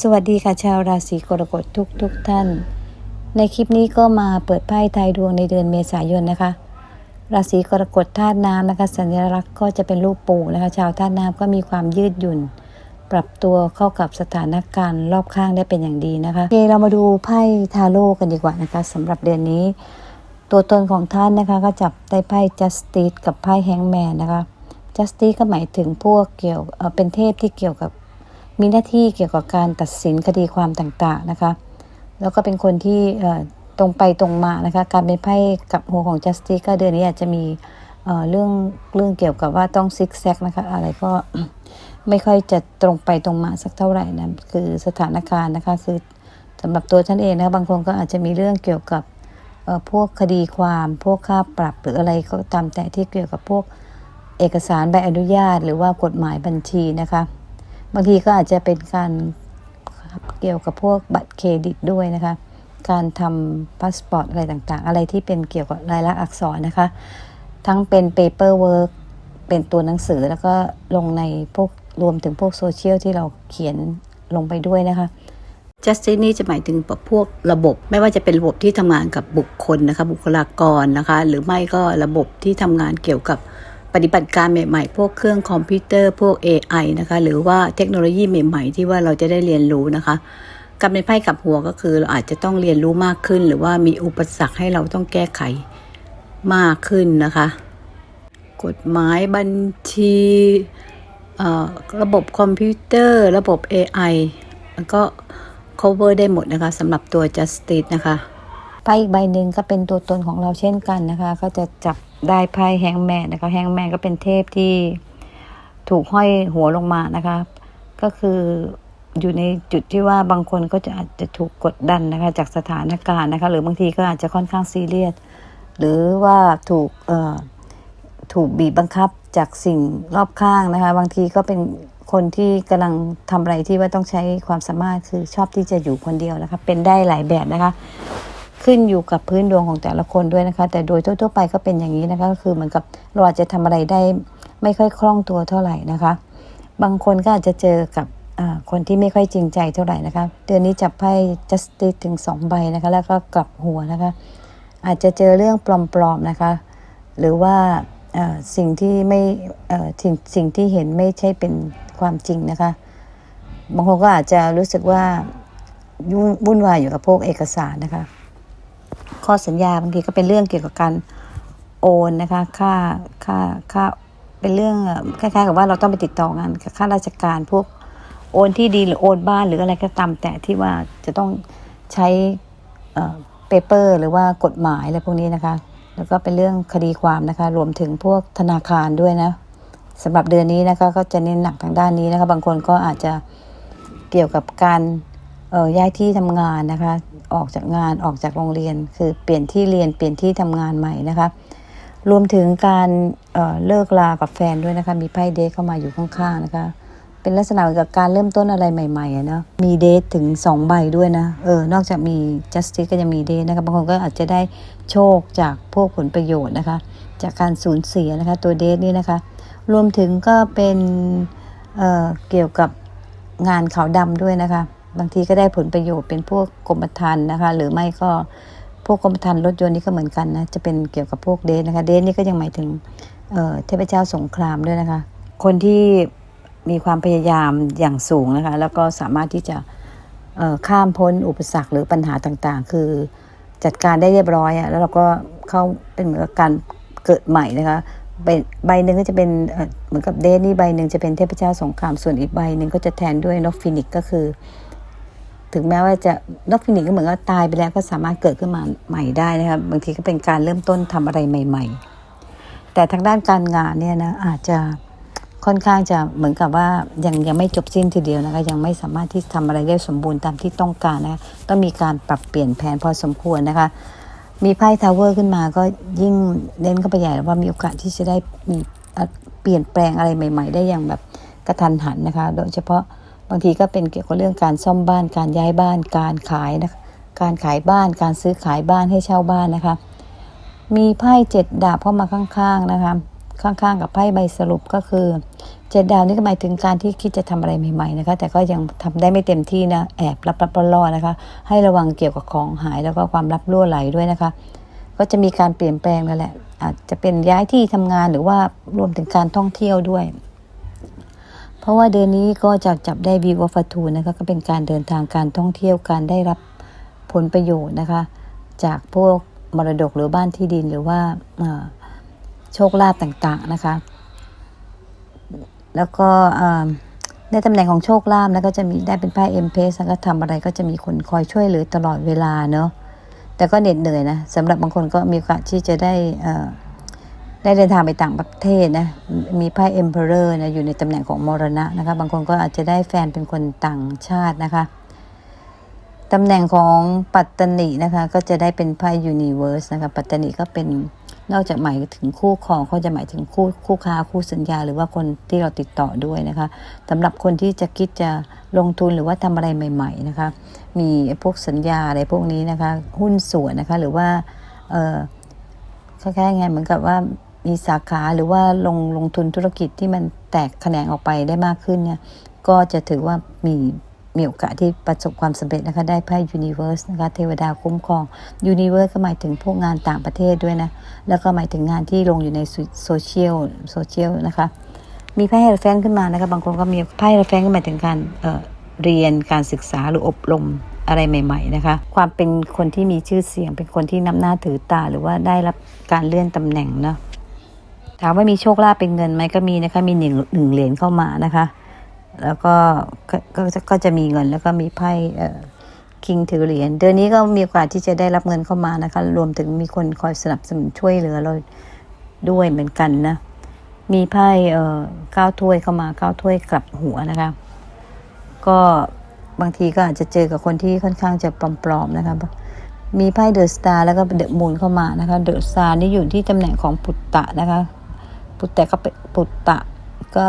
สวัสดีค่ะชาวราศีกรกฎทุกทุกท่าน ในคลิปนี้ก็มาเปิดไพ่ไทยดวงในเดือนเมษายนนะคะ ราศีกรกฎธาตุน้ำนะคะ สัญลักษณ์ก็จะเป็นรูปปูนะคะ ชาวธาตุน้ำก็มีความยืดหยุ่น ปรับตัวเข้ากับสถานการณ์รอบข้างได้เป็นอย่างดีนะคะโอเคเรามาดูไพ่ทาโร่กันดีกว่านะคะสำหรับเดือนนี้ ตัวตนของท่านนะคะก็จับได้ไพ่ justice กับไพ่ hangman นะคะ justice ก็หมายถึงพวกเกี่ยวเเป็นเทพที่เกี่ยวกับ มีหน้าที่เกี่ยวกับการตัดสินคดีความต่างๆนะคะ แล้วก็เป็นคนที่ตรงไปตรงมานะคะ การเป็นไพ่กับหัวของ justice ก็เดือนนี้อาจจะมีเรื่องเรื่องเกี่ยวกับว่าต้องซิกแซกนะคะอะไรก็ไม่ค่อยจะตรงไปตรงมาสักเท่าไหร่นะคือสถานการณ์นะคะคือสำหรับตัวท่านเองนะคะบางคนก็อาจจะมีเรื่องเกี่ยวกับพวกคดีความพวกค่าปรับหรืออะไรก็ตามแต่ที่เกี่ยวกับพวกเอกสารใบอนุญาต หรือว่ากฎหมายบัญชีนะคะ บางทีก็อาจจะเป็นการเกี่ยวกับพวกบัตรเครดิตด้วยนะคะ การทำพาสปอร์ตอะไรต่างๆ อะไรที่เป็นเกี่ยวกับลายลักษณ์อักษรนะคะ ทั้งเป็นเปเปอร์เวิร์กเป็นตัวหนังสือแล้วก็ลงในพวกรวมถึงพวกโซเชียลที่เราเขียนลงไปด้วยนะคะ justice นี่จะหมายถึงพวกระบบ ไม่ว่าจะเป็นระบบที่ทำงานกับบุคคลนะคะ บุคลากรนะคะ หรือไม่ก็ระบบที่ทำงานเกี่ยวกับ ปฏิบัติการใหม่ๆ พวกเครื่องคอมพิวเตอร์พวก AI นะคะหรือว่าเทคโนโลยีใหม่ๆ ที่ว่าเราจะได้เรียนรู้นะคะการเป็นไพ่กับหัวก็คือเราอาจจะต้องเรียนรู้มากขึ้น หรือว่ามีอุปสรรคให้เราต้องแก้ไขมากขึ้นนะคะ กฎหมายบัญชีเอ่อระบบคอมพิวเตอร์ ระบบ AI มันก็ cover ได้หมดนะคะสำหรับตัว justice นะคะไพ่อีกใบหนึ่งก็เป็นตัวตนของเราเช่นกันนะคะ ก็จะจับ ได้ไพ่แฮงแมนนะคะแฮงแมนก็เป็นเทพที่ถูกห้อยหัวลงมานะคะ ก็คืออยู่ในจุดที่ว่าบางคนก็จะอาจจะถูกกดดันนะคะ จากสถานการณ์นะคะ หรือบางทีก็อาจจะค่อนข้างซีเรียสหรือว่าถูกเอ่อถูกบีบบังคับจากสิ่งรอบข้างนะคะ บางทีก็เป็นคนที่กำลังทำอะไรที่ว่าต้องใช้ความสามารถคือชอบที่จะอยู่คนเดียวนะคะ เป็นได้หลายแบบนะคะ ขึ้นอยู่กับพื้นดวงของแต่ละคนด้วยนะคะ แต่โดยทั่วๆไปก็เป็นอย่างนี้นะคะก็คือเหมือนกับเราอาจจะทำอะไรได้ไม่ค่อยคล่องตัวเท่าไหร่นะคะ บางคนก็อาจจะเจอกับคนที่ไม่ค่อยจริงใจเท่าไหร่นะคะเดือนนี้จับไพ่ justice ถึงสองใบนะคะ แล้วก็กลับหัวนะคะ อาจจะเจอเรื่องปลอมๆนะคะ หรือว่าสิ่งที่ไม่สิ่งสิ่งที่เห็นไม่ใช่เป็นความจริงนะคะ บางคนก็อาจจะรู้สึกว่ายุ่งวุ่นวายอยู่กับพวกเอกสารนะคะ ข้อสัญญาบางทีก็เป็นเรื่องเกี่ยวกับการโอนนะคะ ค่าค่าค่าเป็นเรื่องคล้ายๆกับว่าเราต้องไปติดต่องานกับข้าราชการพวกโอนที่ดินหรือโอนบ้านหรืออะไรก็ตามแต่ที่ว่าจะต้องใช้เปเปอร์หรือว่ากฎหมายอะไรพวกนี้นะคะ แล้วก็เป็นเรื่องคดีความนะคะ รวมถึงพวกธนาคารด้วยนะสำหรับเดือนนี้นะคะก็จะเน้นหนักทางด้านนี้นะคะ บางคนก็อาจจะเกี่ยวกับการ เออย้ายที่ทำงานนะคะ ออกจากงานออกจากโรงเรียน คือเปลี่ยนที่เรียนเปลี่ยนที่ทำงานใหม่นะคะ รวมถึงการเเลิกลากับแฟนด้วยนะคะ มีไพ่เดทเข้ามาอยู่ข้างๆนะคะ เป็นลักษณะกับการเริ่มต้นอะไรใหม่ๆอะเนาะมีเดทถึงสองใบด้วยนะเออนอกจากมี justice ก็จะมีเดทนะคะบางคนก็อาจจะได้โชคจากพวกผลประโยชน์นะคะ จากการสูญเสียนะคะตัวเดทนี่นะคะ รวมถึงก็เป็นเอ่อเกี่ยวกับงานขาวดำด้วยนะคะ บางทีก็ได้ผลประโยชน์เป็นพวกกรมธรรม์นะคะ หรือไม่ก็พวกกรมธรรม์รถยนต์นี่ก็เหมือนกันนะจะเป็นเกี่ยวกับพวกเดทนะคะ เดทนี่ก็ยังหมายถึงเทพเจ้าสงครามด้วยนะคะ คนที่มีความพยายามอย่างสูงนะคะ แล้วก็สามารถที่จะข้ามพ้นอุปสรรคหรือปัญหาต่างๆ คือจัดการได้เรียบร้อยอะแล้วเราก็เข้าเป็นเหมือนกับการเกิดใหม่นะคะใบหนึ่งก็จะเป็นเหมือนกับเดทนี่ใบหนึ่งจะเป็นเทพเจ้าสงครามส่วนอีกใบหนึ่งก็จะแทนด้วยนกฟินิกก็คือ ถึงแม้ว่าจะนกฟินิกก็เหมือนกับตายไปแล้วก็สามารถเกิดขึ้นมาใหม่ได้นะครับบางทีก็เป็นการเริ่มต้นทำอะไรใหม่ ๆ แต่ทางด้านการงานเนี่ยนะอาจจะค่อนข้างจะเหมือนกับว่ายังยังไม่จบสิ้นทีเดียวนะคะยังไม่สามารถที่ทำอะไรได้สมบูรณ์ตามที่ต้องการนะคะต้องมีการปรับเปลี่ยนแผนพอสมควรนะคะ มีไพ่ทาวเวอร์ขึ้นมาก็ยิ่งเน้นเข้าไปใหญ่ว่ามีโอกาสที่จะได้มีเปลี่ยนแปลงอะไรใหม่ ๆ ได้อย่างแบบกระทันหันนะคะ โดยเฉพาะ บางทีก็เป็นเกี่ยวกับเรื่องการซ่อมบ้าน การย้ายบ้าน การขายนะคะ การขายบ้าน การซื้อขายบ้านให้เช่าบ้านนะคะ มีไพ่เจ็ดดาบเข้ามาข้างๆนะคะ ข้างๆ กับไพ่ใบสรุปก็คือเจ็ดดาวนี่ก็หมายถึงการที่คิดจะทำอะไรใหม่ๆนะคะ แต่ก็ยังทำได้ไม่เต็มที่นะแอบรับรับล่อๆนะคะ ให้ระวังเกี่ยวกับของหายแล้วก็ความลับรั่วไหลด้วยนะคะ ก็จะมีการเปลี่ยนแปลงนั่นแหละอาจจะเป็นย้ายที่ทำงานหรือว่ารวมถึงการท่องเที่ยวด้วย เพราะว่าเดือนนี้ก็จะจับได้วีวอฟทูนะคะก็เป็นการเดินทางการท่องเที่ยวการได้รับผลประโยชน์นะคะ จากพวกมรดกหรือบ้านที่ดินหรือว่าโชคลาภต่างๆนะคะ แล้วก็ในตำแหน่งของโชคลาภนะก็จะมีได้เป็นไพ่เอ็มเพสก็ทำอะไรก็จะมีคนคอยช่วยเหลือตลอดเวลาเนาะแต่ก็เหน็ดเหนื่อยนะสำหรับบางคนก็มีโอกาสที่จะได้อ่อ ได้เดินทางไปต่างประเทศนะ มีไพ่ Emperor นะอยู่ในตำแหน่งของมรณะนะคะ บางคนก็อาจจะได้แฟนเป็นคนต่างชาตินะคะตำแหน่งของปัตตนินะคะก็จะได้เป็นไพ่ Universe นะคะปัตตนิก็เป็นนอกจากหมายถึงคู่ครองเขาจะหมายถึงคู่คู่ค้าคู่สัญญา หรือว่าคนที่เราติดต่อด้วยนะคะสำหรับคนที่จะคิดจะลงทุนหรือว่าทำอะไรใหม่ ๆนะคะ มีพวกสัญญาอะไรพวกนี้นะคะ หุ้นส่วนนะคะหรือว่าเออคล้ายๆไงเหมือนกับว่า มีสาขาหรือว่าลงลงทุนธุรกิจที่มันแตกแขนงออกไปได้มากขึ้นเนี่ยก็จะถือว่ามีมีโอกาสที่ประสบความสำเร็จนะคะได้ไพ่ Universe นะคะเทวดาคุ้มครอง Universe ก็หมายถึงพวกงานต่างประเทศด้วยนะ แล้วก็หมายถึงงานที่ลงอยู่ในโซเชียลโซเชียลนะคะ มีไพ่แฟนขึ้นมานะคะ บางคนก็มีไพ่แฟนขึ้นหมายถึงการเเรียนการศึกษาหรืออบรมอะไรใหม่ ๆ นะคะ ความเป็นคนที่มีชื่อเสียง เป็นคนที่นำหน้าถือตาหรือว่าได้รับการเลื่อนตำแหน่งเนาะ ถามว่ามีโชคลาภเป็นเงินไหมก็มีนะคะ มีหนึ่งหนึ่งเหรียญเข้ามานะคะ แล้วก็ก็ก็จะก็จะมีเงินแล้วก็มีไพ่เอ่อคิงถือเหรียญเดือนนี้ก็มีโอกาสที่จะได้รับเงินเข้ามานะคะ รวมถึงมีคนคอยสนับสนุนช่วยเหลือเราด้วยเหมือนกันนะ มีไพ่เอ่อเก้าถ้วยเข้ามาเก้าถ้วยกลับหัวนะคะ ก็บางทีก็อาจจะเจอกับคนที่ค่อนข้างจะปลอมๆนะคะมีไพ่เดอะสตาร์แล้วก็เดอะมูนเข้ามานะคะ เดอะสตาร์นี่อยู่ที่ตำแหน่งของปุตตะนะคะ ปุตตะก็เป็นปุตตะก็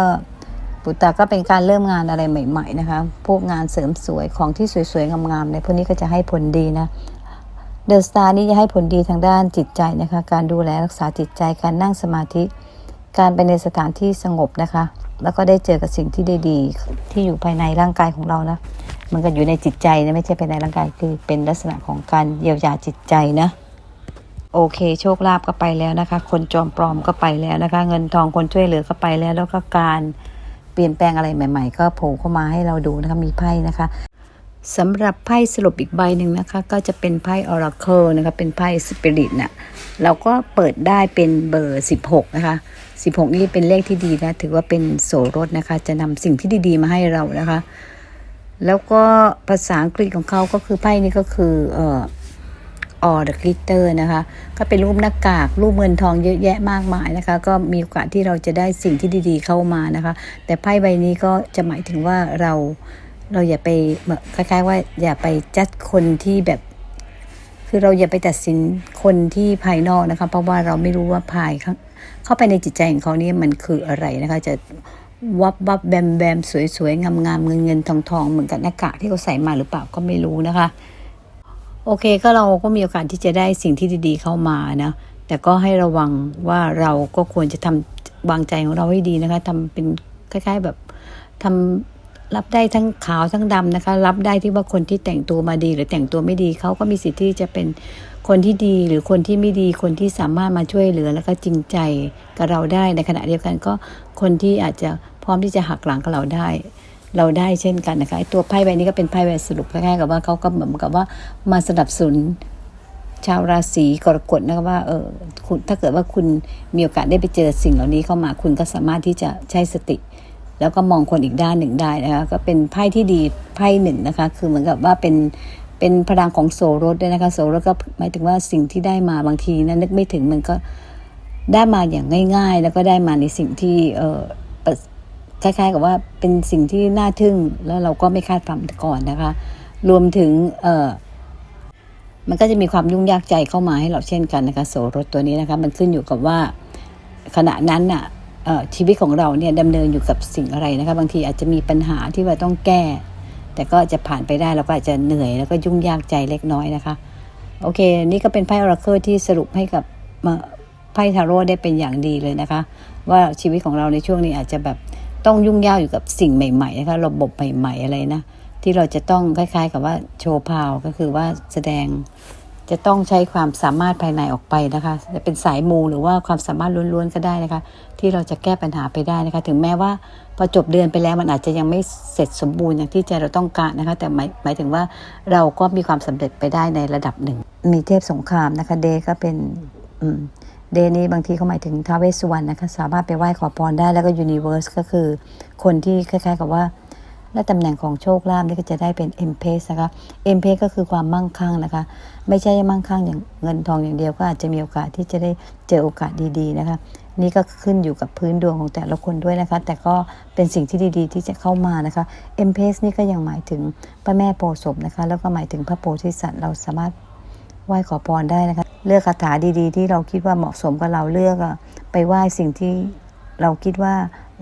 ปุตตะก็เป็นการเริ่มงานอะไรใหม่ ๆ นะคะ พวกงานเสริมสวยของที่สวยๆ งามๆในพวกนี้ก็จะให้ผลดีนะ เดอะสตาร์นี่จะให้ผลดีทางด้านจิตใจนะคะ การดูแลรักษาจิตใจ การนั่งสมาธิ การไปในสถานที่สงบนะคะ แล้วก็ได้เจอกับสิ่งที่ดีๆที่อยู่ภายในร่างกายของเรานะ มันก็อยู่ในจิตใจนะไม่ใช่ภายในร่างกายคือเป็นลักษณะของการเยียวยาจิตใจนะ โอเค โชคลาภก็ไปแล้วนะคะ คนจอมปลอมก็ไปแล้วนะคะ เงินทองคนช่วยเหลือก็ไปแล้ว แล้วก็การเปลี่ยนแปลงอะไรใหม่ ๆ ก็โผล่เข้ามาให้เราดูนะคะมีไพ่นะคะสำหรับไพ่สรุปอีกใบหนึ่งนะคะ ก็จะเป็นไพ่ Oracle นะคะ เป็นไพ่สปิริตน่ะเราก็เปิดได้เป็นเบอร์ 16 นะคะ 16 นี่เป็นเลขที่ดีนะ ถือว่าเป็นโสรถนะคะ จะนำสิ่งที่ดี ๆ มาให้เรานะคะ แล้วก็ภาษาอังกฤษของเขาก็คือไพ่นี้ก็คือเอ่อ ออเดอะกลิตเตอร์นะคะ ก็เป็นรูปหน้ากาก รูปเงินทองเยอะแยะมากมายนะคะ ก็มีโอกาสที่เราจะได้สิ่งที่ดีๆเข้ามานะคะ แต่ไพ่ใบนี้ก็จะหมายถึงว่าเราเราอย่าไปเหมือนคล้าย ๆ ว่าอย่าไปจัดคนที่แบบ คือเราอย่าไปตัดสินคนที่ภายนอกนะคะ เพราะว่าเราไม่รู้ว่าภายเข้าไปในจิตใจของเขาเนี่ยมันคืออะไรนะคะจะวับวับแบมแบมสวยๆงามๆเงินเงินทองทองๆเหมือนกับหน้ากากที่เขาใส่มาหรือเปล่าก็ไม่รู้นะคะ โอเคก็เราก็มีโอกาสที่จะได้สิ่งที่ดีๆเข้ามานะ แต่ก็ให้ระวังว่าเราก็ควรจะทำวางใจของเราให้ดีนะคะทำเป็นคล้าย ๆแบบทำรับได้ทั้งขาวทั้งดำนะคะ รับได้ที่ว่าคนที่แต่งตัวมาดีหรือแต่งตัวไม่ดีเขาก็มีสิทธิ์ที่จะเป็นคนที่ดีหรือคนที่ไม่ดีคนที่สามารถมาช่วยเหลือแล้วก็จริงใจกับเราได้ในขณะเดียวกันก็คนที่อาจจะพร้อมที่จะหักหลังกับเราได้ เราได้เช่นกันนะคะไอ้ตัวไพ่ใบนี้ก็เป็นไพ่ใบสรุปคล้ายๆกับว่าเขาก็เหมือนกับว่ามาสนับสนุนชาวราศีกรกฎนะคะว่าเออคุณถ้าเกิดว่าคุณมีโอกาสได้ไปเจอสิ่งเหล่านี้เข้ามาคุณก็สามารถที่จะใช้สติ แล้วก็มองคนอีกด้านหนึ่งได้นะคะก็เป็นไพ่ที่ดีไพ่หนึ่งนะคะคือเหมือนกับว่าเป็นเป็นพลังของโซรสด้วยนะคะโซรสก็หมายถึงว่าสิ่งที่ได้มาบางทีนะนึกไม่ถึงมันก็ได้มาอย่างง่าย ๆ แล้วก็ได้มาในสิ่งที่เออ คล้ายๆกับว่าเป็นสิ่งที่น่าทึ่งแล้วเราก็ไม่คาดฝันก่อนนะคะ รวมถึงเอ่อมันก็จะมีความยุ่งยากใจเข้ามาให้เราเช่นกันนะคะโสรถตัวนี้นะคะมันขึ้นอยู่กับว่าขณะนั้นน่ะชีวิตของเราเนี่ยดำเนินอยู่กับสิ่งอะไรนะคะบางทีอาจจะมีปัญหาที่ว่าต้องแก้ แต่ก็จะผ่านไปได้เราก็อาจจะเหนื่อยแล้วก็ยุ่งยากใจเล็กน้อยนะคะ โอเค นี่ก็เป็นไพ่ออราเคิลที่สรุปให้กับไพ่ทาโร่ได้เป็นอย่างดีเลยนะคะ ว่าชีวิตของเราในช่วงนี้อาจจะแบบ ต้องยุ่งยากอยู่กับสิ่งใหม่ๆนะคะระบบใหม่ ๆ อะไรนะ ที่เราจะต้องคล้าย ๆ กับว่าโชว์พาวก็คือว่าแสดงจะต้องใช้ความสามารถภายในออกไปนะคะจะเป็นสายมูหรือว่าความสามารถล้วนๆก็ได้นะคะ ที่เราจะแก้ปัญหาไปได้นะคะ ถึงแม้ว่าพอจบเดือนไปแล้วมันอาจจะยังไม่เสร็จสมบูรณ์อย่างที่ใจเราต้องการนะคะ แต่หมายหมายถึงว่าเราก็มีความสำเร็จไปได้ในระดับหนึ่ง มีเทพสงครามนะคะ เดย์ก็เป็นอืม เดย์นี้บางทีเขาหมายถึงท้าวเวสสุวรรณนะคะสามารถไปไหว้ขอพรได้แล้วก็ยูนิเว r ร์สก็คือคนที่คล้ายๆกับว่าและตำแหน่งของโชคลาภนี่ก็จะได้เป็น m p a c e นะคะ m p a c e ก็คือความมั่งคั่งนะคะ ไม่ใช่มั่งคั่งอย่างเงินทองอย่างเดียวก็อาจจะมีโอกาสที่จะได้เจอโอกาสดีๆนะคะ นี่ก็ขึ้นอยู่กับพื้นดวงของแต่ละคนด้วยนะคะ แต่ก็เป็นสิ่งที่ดีๆ ที่จะเข้ามานะคะ m p a c e นี่ก็ยังหมายถึงพระแม่โพธิ์ศพนะคะ แล้วก็หมายถึงพระโพธิสัตว์เราสามารถ ไหว้ขอพรได้นะคะ เลือกคาถาดีๆ ที่เราคิดว่าเหมาะสมกับเราเลือกไปไหว้สิ่งที่เราคิดว่า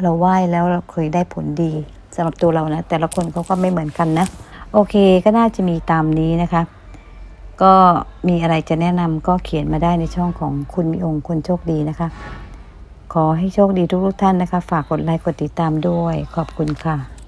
เราไหว้แล้วเราเคยได้ผลดีสำหรับตัวเรานะ แต่ละคนเขาก็ไม่เหมือนกันนะ โอเคก็น่าจะมีตามนี้นะคะ ก็มีอะไรจะแนะนำก็เขียนมาได้ในช่องของคุณมีองค์คนโชคดีนะคะ ขอให้โชคดีทุกๆท่านนะคะ ฝากกดไลค์กดติดตามด้วย ขอบคุณค่ะ